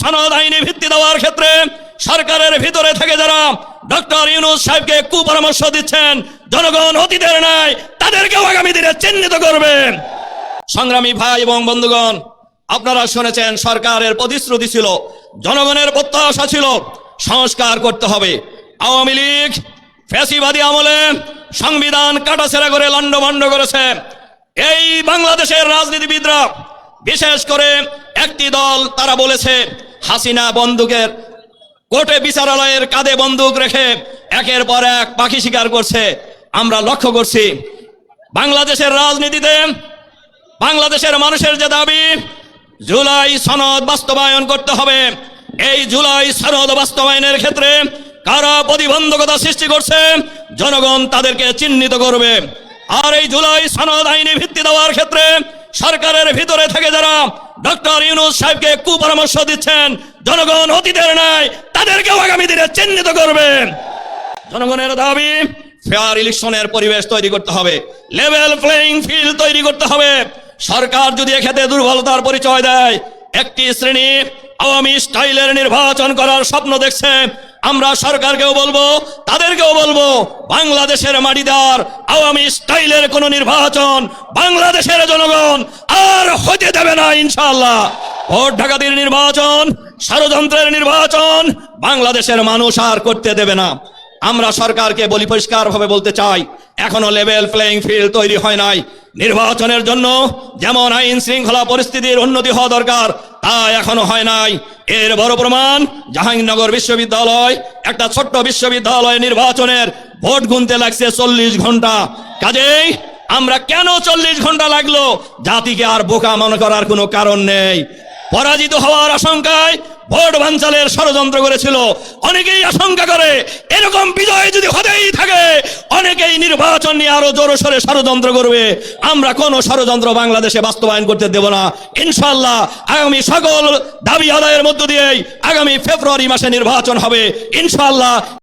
সনদ আইনি ভিত্তি দেওয়ার ক্ষেত্রে সরকারের ভিতরে থেকে যারা ডক্টর ইউনুস সাহেবকে কুপরামর্শ দিচ্ছেন, জনগণ অতীতের নাই তাদেরকেও আগামী দিনে চিহ্নিত করবে। সংগ্রামী ভাই এবং বন্ধুগণ, আপনারা শুনেছেন সরকারের প্রতিশ্রুতি ছিল, জনগণের প্রত্যাশা ছিল সংস্কার করতে হবে। আওয়ামী লীগ ফ্যাসিবাদী আমলে সংবিধান কাটাছেড়া করে লণ্ডভণ্ড করেছে। এই বাংলাদেশের রাজনীতিবিদরা, বিশেষ করে একটি দল, তারা বলেছে হাসিনা বন্দুকের কোর্টে বিচারালয়ের কাঁধে বন্দুক রেখে একের পর এক পাখি শিকার করছে। আমরা লক্ষ্য করছি, বাংলাদেশের রাজনীতিতে বাংলাদেশের মানুষের যে দাবি, জুলাই সনদ বাস্তবায়ন করতে হবে। এই জুলাই সনদ বাস্তবায়নের ক্ষেত্রে কারা প্রতিবন্ধকতা সৃষ্টি করছে, জনগণ তাদেরকে চিহ্নিত করবে। আর এই জুলাই সনদ আইনি ভিত্তি দেওয়ার ক্ষেত্রে সরকারের ভিতরে থেকে যারা ডক্টর ইউনুস সাহেবকে কুপরামর্শ দিচ্ছেন, জনগণ অতীতের নাই তাদেরকেও আগামী দিনে চিহ্নিত করবে। জনগণের দাবি ফেয়ার ইলেকশনের পরিবেশ তৈরি করতে হবে লেভেল প্লেইং ফিল্ড তৈরি করতে হবে। সরকার যদি এক্ষেত্রে দুর্বলতার পরিচয় দেয়, একটি শ্রেণি আওয়ামী স্টাইলের নির্বাচন করার স্বপ্ন দেখছে আমরা সরকারকেও বলব, তাদেরকেও বলব, বাংলাদেশের মাটিদার আওয়ামী স্টাইলের কোন নির্বাচন বাংলাদেশের জনগণ আর হতে দেবে না ইনশাল্লাহ ভোট ঢাকাতির নির্বাচন, ষড়যন্ত্রের নির্বাচন বাংলাদেশের মানুষ আর করতে দেবে না। আমরা সরকারকে বলি পরিষ্কার ভাবে বলতে চাই এখনও লেভেল প্লেইং ফিল্ড তৈরি হয় নাই। নির্বাচনের জন্য যেমন আইন শৃঙ্খলা পরিস্থিতির উন্নতি হওয়া দরকার, তা এখনও হয় নাই। এর বড় প্রমাণ, জাহাঙ্গীরনগর বিশ্ববিদ্যালয়, একটা ছোট্ট বিশ্ববিদ্যালয় নির্বাচনের ভোট গুনতে লাগছে চল্লিশ ঘণ্টা। কাজেই আমরা কেন চল্লিশ ঘণ্টা লাগল? জাতিকে আর বোকা মনে করার কোনো কারণ নেই। পরাজিত হওয়ার আশঙ্কায় ভোট বাঞ্চালের ষড়যন্ত্র করেছিল। অনেকেই আশঙ্কা করে, এরকম বিজয় যদি হতেই থাকে অনেকেই নির্বাচন নিয়ে আরও জোরে সরে ষড়যন্ত্র করবে। আমরা কোন ষড়যন্ত্র বাংলাদেশে বাস্তবায়ন করতে দেব না। ইনশাল্লাহ আগামী সকল দাবি আদায়ের মধ্য দিয়েই আগামী ফেব্রুয়ারি মাসে নির্বাচন হবে। ইনশাল্লাহ